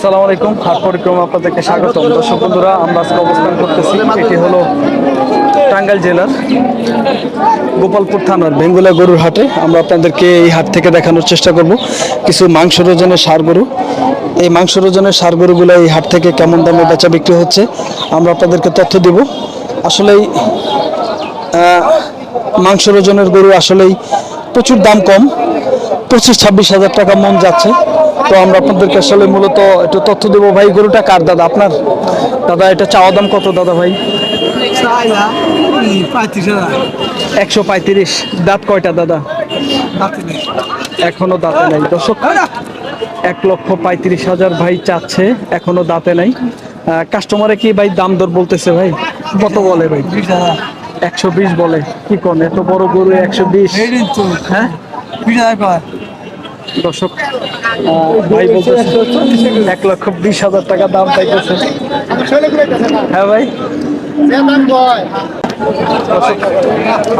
আসসালামু আলাইকুম হাট আপনাদেরকে স্বাগতম। দর্শক বন্ধুরা, আমরা আজকে অবস্থান করতেছি এটি হলো টাঙ্গাইল জেলার গোপালপুর থানার বেঙ্গুলা গরুর হাটে। আমরা আপনাদেরকে এই হাট থেকে দেখানোর চেষ্টা করব। কিছু মাংস ওজনের সার গরু। এই মাংস ওজনের সার গরুগুলো এই হাট থেকে কেমন দামে বেচা বিক্রি হচ্ছে, আমরা আপনাদেরকে তথ্য দিব। আসলেই মাংস ওজনের গরু আসলেই প্রচুর দাম কম। পঁচিশ ছাব্বিশ হাজার টাকা মন যাচ্ছে। তো আমরা আপনাদেরকে আসলে মূলত একটু তথ্য দেবো। ভাই, গরুটা কার দাদা? আপনার? দাদা, এটা চাওয়া দাম কত দাদা ভাই? একশো পঁয়ত্রিশ। দাঁত কয়টা দাদা? এখনও দাঁতে নাই। দর্শক, এক লক্ষ পঁয়ত্রিশ হাজার ভাই চাচ্ছে, এখনও দাঁতে নাই। কাস্টমারে কি ভাই দাম দর বলতেছে ভাই? কত বলে ভাই? একশো বিশ বলে। কি কোন? এত বড় গরু একশো বিশ? হ্যাঁ? দর্শক ভাই বলতেছে এক লক্ষ বিশ হাজার টাকা দাম চাইতেছে। হ্যাঁ ভাই।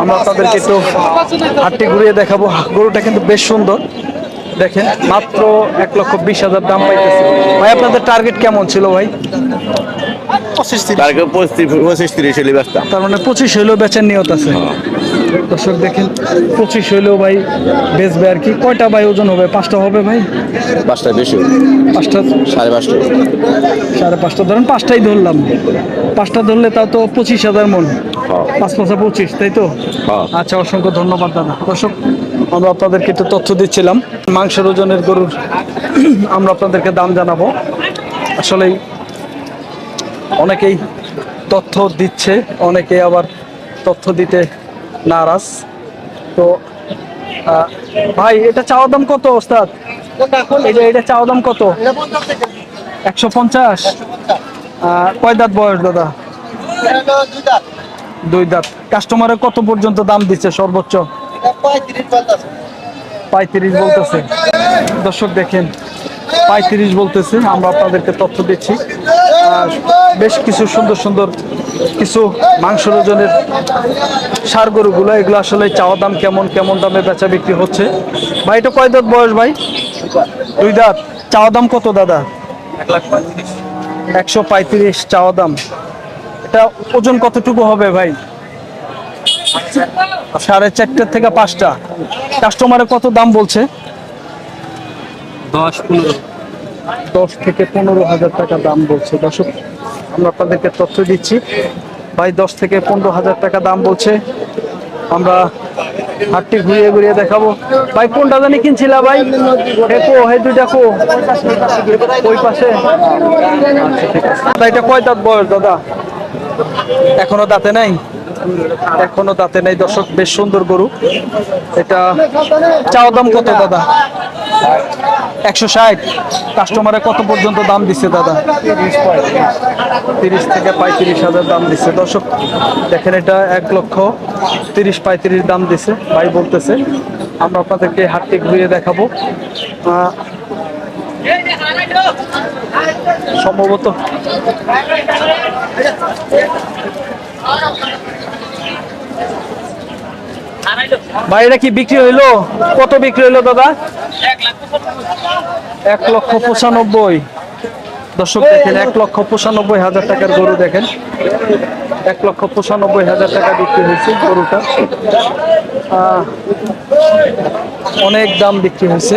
আমরা আপনাদেরকে একটু হাটটি ঘুরিয়ে দেখাবো। গরুটা কিন্তু বেশ সুন্দর। দেখেন মাত্র এক লক্ষ বিশ হাজার দাম পাইতেছে। ভাই আপনাদের টার্গেট কেমন ছিল ভাই? পঁচিশ পঁচিশ তিরিশ হলে তার মানে পঁচিশ হইলেও বেচার নিয়ত আছে। দর্শক দেখেন পঁচিশ হইলেও ভাই বেচবে আর কি। কয়টা ভাই ওজন হবে? পাঁচটা হবে ভাই? পাঁচটা বেশি পাঁচটা? সাড়ে পাঁচটা। সাড়ে পাঁচটা। ধরেন পাঁচটাই ধরলাম। পাঁচটা ধরলে তাও তো পঁচিশ হাজার মন। হ্যাঁ। পাঁচ পাঁচা পঁচিশ তাই তো? হ্যাঁ। আচ্ছা অসংখ্য ধন্যবাদ দাদা। দর্শক আমরা আপনাদেরকে একটু তথ্য দিচ্ছিলাম। মাংসের ওজনের গরুর আমরা আপনাদেরকে দাম জানাব। আসলেই অনেকেই তথ্য দিচ্ছে অনেকে আবার তথ্য দিতে নারাজ। তো ভাই, এটা চাওয়া দাম কত, ওস্তাদ? এটা এটা চাওয়া দাম কত? একশো পঞ্চাশ। কয় দাঁত বয়স, দাদা? দুই দাঁত। কাস্টমারে কত পর্যন্ত দাম দিচ্ছে, সর্বোচ্চ? পঁয়ত্রিশ বলতেছে। দর্শক দেখেন, পঁয়ত্রিশ বলতেছে, আমরা আপনাদেরকে তথ্য দিচ্ছি। বেশ কিছু সুন্দর সুন্দর কিছু মাংস ওজনের সার গরুগুলো, এগুলো আসলে চাওয়া দাম কেমন কেমন দামে বেচা বিক্রি হচ্ছে? ভাই, এটা কয় দাঁত বয়স ভাই? দুই দাঁত। চাওয়া দাম কত দাদা? একশো পঁয়ত্রিশ চাওয়া দাম। এটা ওজন কতটুকু হবে ভাই? সাড়ে চারটে থেকে পাঁচটা। কাস্টমারে কত দাম বলছে? দশ, পনেরো। দশ থেকে পনেরো হাজার টাকা দাম বলছে। দর্শক, আমরা আপনাদেরকে তথ্য দিচ্ছি। ভাই, দশ থেকে পনেরো হাজার টাকা দাম বলছে। আমরা হাটটি ঘুরিয়ে ঘুরিয়ে দেখাবো। ভাই, কোনটা জানি কিনছিলা ভাই? দেখো হে দুইটা কো? ওই পাশে। আচ্ছা। দাদা এটা কয় দাঁত বয়স, দাদা? এখনও দাঁতে নাই? এখনও দাঁতে নাই। দর্শক, বেশ সুন্দর গরু। এটা চাওয়া দাম কত, দাদা? একশো ষাট। কাস্টমারে কত পর্যন্ত দাম দিচ্ছে দাদা? তিরিশ থেকে পঁয়ত্রিশ হাজার দাম দিচ্ছে দর্শক, দেখেন এটা এক লক্ষ তিরিশ পঁয়ত্রিশ দাম দিছে। ভাই বলতেছে, আমরা আপনাদেরকে হাটটি ঘুরিয়ে দেখাবো। সম্ভবত ভাই কি বিক্রি হইল? কত বিক্রি হইল দাদা? এক লক্ষ পঁচানব্বই। দর্শক দেখেন, এক লক্ষ পঁচানব্বই হাজার টাকার গরু দেখেন। এক লক্ষ পঁচানব্বই হাজার টাকা বিক্রি হয়েছে গরুটা। অনেক দাম বিক্রি হয়েছে।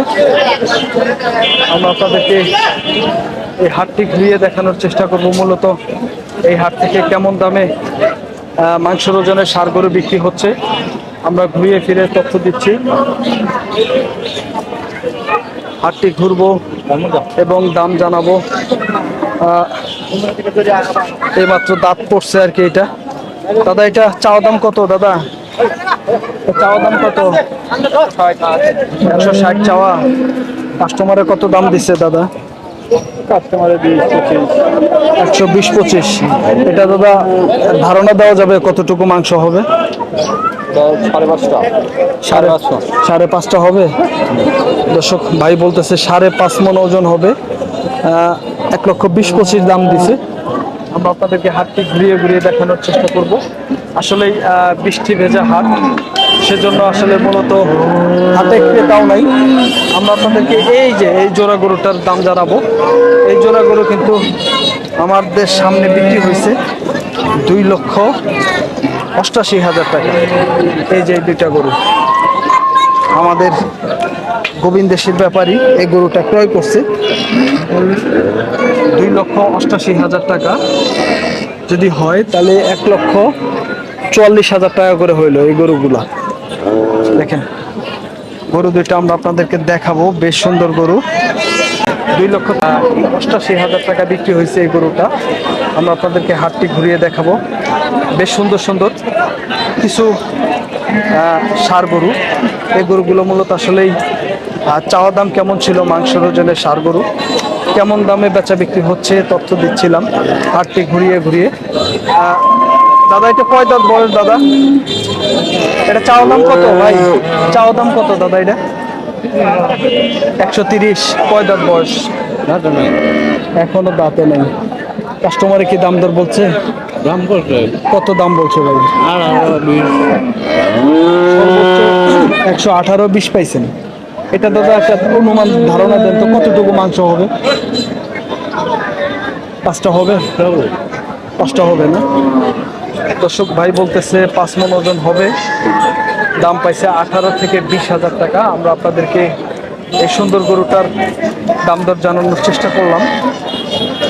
আমরা আপনাদেরকে এই হাটটি ঘুরিয়ে দেখানোর চেষ্টা করব। মূলত এই হাট থেকে কেমন দামে মাংসের ওজনের সার গরু বিক্রি হচ্ছে। আমরা ঘুরিয়ে ফিরে তথ্য দিচ্ছি। হাটটি ঘুরবো এবং দাম জানাব। এইমাত্র দাঁত পড়ছে আর কি এটা। দাদা, এটা চাওয়া দাম কত, দাদা? চাওয়া দাম কত? একশো ষাট চাওয়া। কাস্টমারে কত দাম দিচ্ছে দাদা? কাস্টমারে একশো বিশ পঁচিশ। এটা দাদা ধারণা দেওয়া যাবে কতটুকু মাংস হবে? সাড়ে পাঁচটা। সাড়ে পাঁচটা হবে? দর্শক ভাই বলতেছে সাড়ে পাঁচ মন ওজন হবে। এক লক্ষ বিশ পঁচিশ দাম দিছে। আমরা আপনাদেরকে হাতটি ঘুরিয়ে ঘুরিয়ে দেখানোর চেষ্টা করব। আসলে বৃষ্টি ভেজা হাট। সেজন্য আসলে মূলত হাটে ক্রেতাও নাই। আমরা আপনাদেরকে এই যে, এই জোড়া গরুটার দাম জানাব। এই জোড়া গরু কিন্তু আমাদের সামনে বিক্রি হয়েছে দুই লক্ষ অষ্টাশি হাজার টাকা। এই যে দুইটা গরু। আমাদের গোবিন্দেশের ব্যাপারী এই গরুটা ক্রয় করছে। দুই লক্ষ অষ্টাশি হাজার টাকা। যদি হয় তাহলে এক লক্ষ চুয়াল্লিশ হাজার টাকা করে হইল এই গরুগুলা। দেখেন, গরু দুইটা আমরা আপনাদেরকে দেখাবো, বেশ সুন্দর গরু। দুই লক্ষ অষ্টাশি হাজার টাকা বিক্রি হয়েছে এই গরুটা। আমরা আপনাদেরকে হাটটি ঘুরিয়ে দেখাবো। বেশ সুন্দর সুন্দর। কিছু সার গরু। এই গরুগুলো মূলত আসলেই চাওয়া দাম কেমন ছিল মাংসের ওজনের ষাঁড় গরু? কেমন দামে বেচা বিক্রি হচ্ছে তথ্য দিচ্ছিলাম। হাটটি ঘুরিয়ে ঘুরিয়ে। দাদা এটা কয় দাঁত বয়স দাদা? এটা চাওয়া দাম কত ভাই? চাওয়া দাম কত দাদা এটা? একশো তিরিশ কয় দাঁত বয়স? এখনও দাঁতে নেই। কাস্টমারে কি দাম দর বলছে? দাম করছে কত দাম বলছে ভাই? একশো আঠারো বিশ পাইছেন। এটা দাদা একটা অনুমান ধারণা দেন তো কতটুকু মাংস হবে? পাঁচটা হবে। পাঁচটা হবে না? দর্শক ভাই বলতেছে পাঁচ মন ওজন হবে। দাম পাইছে আঠারো থেকে বিশ হাজার টাকা। আমরা আপনাদেরকে এই সুন্দর গরুটার দাম দর জানানোর চেষ্টা করলাম।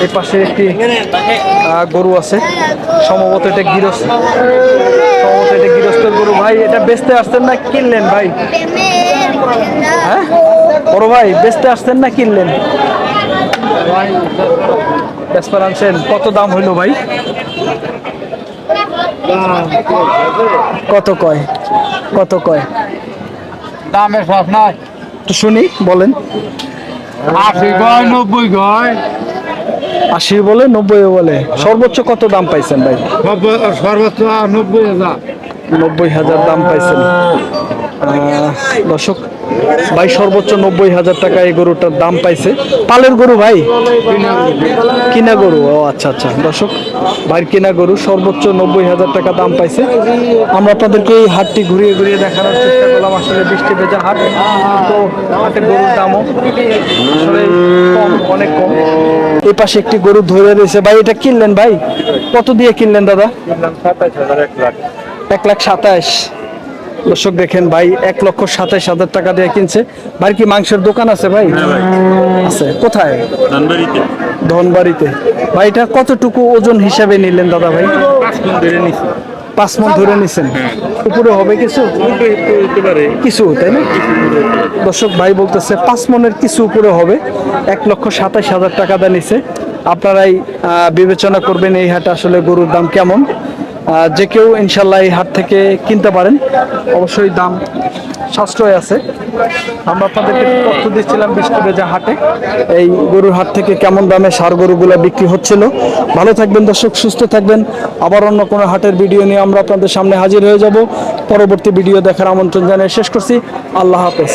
এই পাশে একটি গরু আছে। সম্ভবত এটা গৃহস্থ। সম্ভবত এটা গৃহস্থের গরু। ভাই, এটা বেচতে আসতেন না কিনলেন ভাই? হ্যাঁ? বড় ভাই, বেচতে আসতেন না কিনলেন? বেসপার আনছেন। কত দাম হইল ভাই? কত কয়? কত কয়? দামের সব নাই। তো শুনি বলেন। আশি গয় নব্বই গয় আশি বলে নব্বই বলে। সর্বোচ্চ কত দাম পাইছেন ভাই? সর্বোচ্চ নব্বই হাজার। নব্বই হাজার দাম পাইছেন। দর্শক ভাই সর্বোচ্চ নব্বই হাজার টাকা এই গরুটার দাম পাইছে। পালের গরু ভাই? কিনা গরু ও আচ্ছা আচ্ছা। দর্শক ভাইয়ের কিনা গরু সর্বোচ্চ নব্বই হাজার টাকা দাম পাইছে। আমরা আপনাদেরকে এই হাটটি ঘুরিয়ে ঘুরিয়ে দেখানোর চেষ্টা করলাম। আসলে বৃষ্টি ভেজা হাট তো হাটে গরুর দামও আসলে কম অনেক কম। এই পাশে একটি গরু ধরে রয়েছে। ভাই এটা কিনলেন ভাই? কত দিয়ে কিনলেন দাদা? এক লাখ সাতাশ। দর্শক দেখেন ভাই এক লক্ষ সাতাইশ হাজার টাকা দিয়ে কিনছে। ভাই কি মাংসের দোকান আছে ভাই? আছে। কোথায়? ধনবাড়িতে। ভাই এটা কতটুকু ওজন হিসাবে নিলেন দাদা ভাই? পাঁচ মন ধরে নিছেন। উপরে হবে কিছু? কিছু তাই না? দর্শক ভাই বলতেছে পাঁচ মনের কিছু উপরে হবে। এক লক্ষ সাতাশ হাজার টাকা দা নিছে। আপনারাই বিবেচনা করবেন এই হাটে আসলে গরুর দাম কেমন। যে কেউ ইনশাল্লাহ এই হাট থেকে কিনতে পারেন। অবশ্যই দাম সাশ্রয় আছে। আমরা আপনাদেরকে তথ্য দিচ্ছিলাম বৃষ্টি ভেজা হাটে। এই গরুর হাট থেকে কেমন দামে সার গরুগুলো বিক্রি হচ্ছিল। ভালো থাকবেন দর্শক, সুস্থ থাকবেন। আবার অন্য কোনো হাটের ভিডিও নিয়ে আমরা আপনাদের সামনে হাজির হয়ে যাব। পরবর্তী ভিডিও দেখার আমন্ত্রণ জানিয়ে শেষ করছি। আল্লাহ হাফেজ।